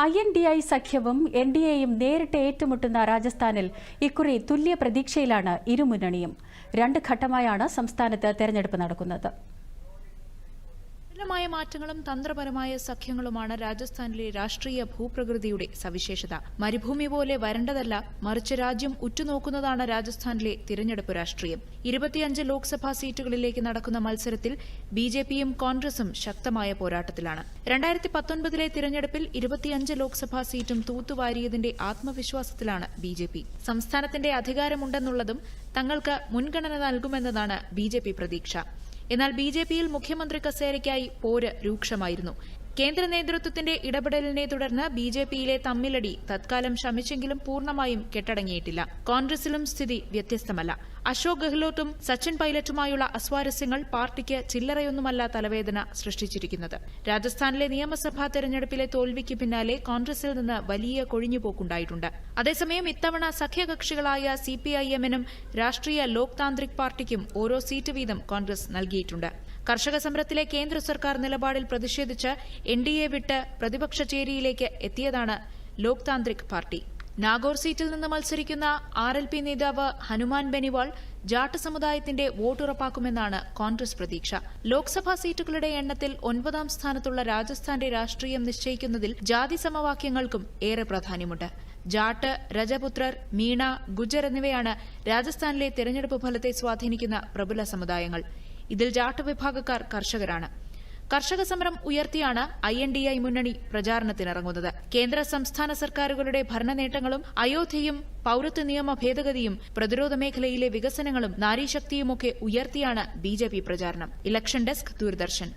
I N D I സഖ്യവും N D എയും നേരിട്ട് ഏറ്റുമുട്ടുന്ന രാജസ്ഥാനിൽ ഇക്കുറി തുല്യ പ്രതീക്ഷയിലാണ് ഇരുമുന്നണിയും രണ്ട് ഘട്ടമായാണ് സംസ്ഥാനത്ത് തെരഞ്ഞെടുപ്പ് നടക്കുന്നത്. വിപുലമായ മാറ്റങ്ങളും തന്ത്രപരമായ സഖ്യങ്ങളുമാണ് രാജസ്ഥാനിലെ രാഷ്ട്രീയ ഭൂപ്രകൃതിയുടെ സവിശേഷത. മരുഭൂമി പോലെ വരണ്ടതല്ല മറിച്ച് രാജ്യം ഉറ്റുനോക്കുന്നതാണ് രാജസ്ഥാനിലെ തിരഞ്ഞെടുപ്പ് രാഷ്ട്രീയം. ഇരുപത്തിയഞ്ച് ലോക്സഭാ സീറ്റുകളിലേക്ക് നടക്കുന്ന മത്സരത്തിൽ ബി ജെ പിയും കോൺഗ്രസും ശക്തമായ പോരാട്ടത്തിലാണ്. രണ്ടായിരത്തി പത്തൊൻപതിലെ തിരഞ്ഞെടുപ്പിൽ ഇരുപത്തിയഞ്ച് ലോക്സഭാ സീറ്റും തൂത്തുവാരിയതിന്റെ ആത്മവിശ്വാസത്തിലാണ് ബി ജെ പി. സംസ്ഥാനത്തിന്റെ അധികാരമുണ്ടെന്നുള്ളതും തങ്ങൾക്ക് മുൻഗണന നൽകുമെന്നതാണ് ബി ജെ പി പ്രതീക്ഷ. എന്നാൽ ബി ജെ പിയിൽ മുഖ്യമന്ത്രി കസേരയ്ക്കായി പോര് രൂക്ഷമായിരുന്നു. കേന്ദ്ര നേതൃത്വത്തിന്റെ ഇടപെടലിനെ തുടർന്ന് ബി ജെ പിയിലെ തമ്മിലടി തത്കാലം ശമിച്ചെങ്കിലും പൂർണമായും കെട്ടടങ്ങിയിട്ടില്ല. കോൺഗ്രസിലും സ്ഥിതി വ്യത്യസ്തമല്ല. അശോക് ഗെഹ്ലോട്ടും സച്ചിൻ പൈലറ്റുമായുള്ള അസ്വാരസ്യങ്ങൾ പാർട്ടിക്ക് ചില്ലറയൊന്നുമല്ല തലവേദന സൃഷ്ടിച്ചിരിക്കുന്നത്. രാജസ്ഥാനിലെ നിയമസഭാ തെരഞ്ഞെടുപ്പിലെ തോൽവിക്ക് പിന്നാലെ കോൺഗ്രസിൽ നിന്ന് വലിയ കൊഴിഞ്ഞുപോക്കുണ്ടായിട്ടുണ്ട്. അതേസമയം ഇത്തവണ സഖ്യകക്ഷികളായ സി പി ഐ എമ്മിനും രാഷ്ട്രീയ ലോക് താന്ത്രിക് പാർട്ടിക്കും ഓരോ സീറ്റ് വീതം കോൺഗ്രസ് നൽകിയിട്ടുണ്ട്. കർഷക സമരത്തിലെ കേന്ദ്ര സർക്കാർ നിലപാടിൽ പ്രതിഷേധിച്ച് എൻ ഡി എ വിട്ട് പ്രതിപക്ഷ ചേരിയിലേക്ക് എത്തിയതാണ് ലോക് താന്ത്രിക് പാർട്ടി. നാഗോർ സീറ്റിൽ നിന്ന് മത്സരിക്കുന്ന ആർ എൽ പി നേതാവ് ഹനുമാൻ ബെനിവാൾ ജാട്ട് സമുദായത്തിന്റെ വോട്ടുറപ്പാക്കുമെന്നാണ് കോൺഗ്രസ് പ്രതീക്ഷ. ലോക്സഭാ സീറ്റുകളുടെ എണ്ണത്തിൽ ഒൻപതാം സ്ഥാനത്തുള്ള രാജസ്ഥാന്റെ രാഷ്ട്രീയം നിശ്ചയിക്കുന്നതിൽ ജാതി സമവാക്യങ്ങൾക്കും ഏറെ പ്രാധാന്യമുണ്ട്. ജാട്ട് രജപുത്രർ മീണ ഗുജർ എന്നിവയാണ് രാജസ്ഥാനിലെ തെരഞ്ഞെടുപ്പ് ഫലത്തെ സ്വാധീനിക്കുന്ന പ്രബല സമുദായങ്ങൾ. ഇതിൽ ജാട്ട് വിഭാഗക്കാർ കർഷകരാണ്. കർഷക സമരം ഉയർത്തിയാണ് ഐ എൻ ഡി ഐ മുന്നണി പ്രചാരണത്തിനിറങ്ങുന്നത്. കേന്ദ്ര സംസ്ഥാന സർക്കാരുകളുടെ ഭരണനേട്ടങ്ങളും അയോധ്യയും പൌരത്വ നിയമ ഭേദഗതിയും പ്രതിരോധ മേഖലയിലെ വികസനങ്ങളും നാരീശക്തിയുമൊക്കെ ഉയർത്തിയാണ് ബി പ്രചാരണം. Election desk Doordarshan.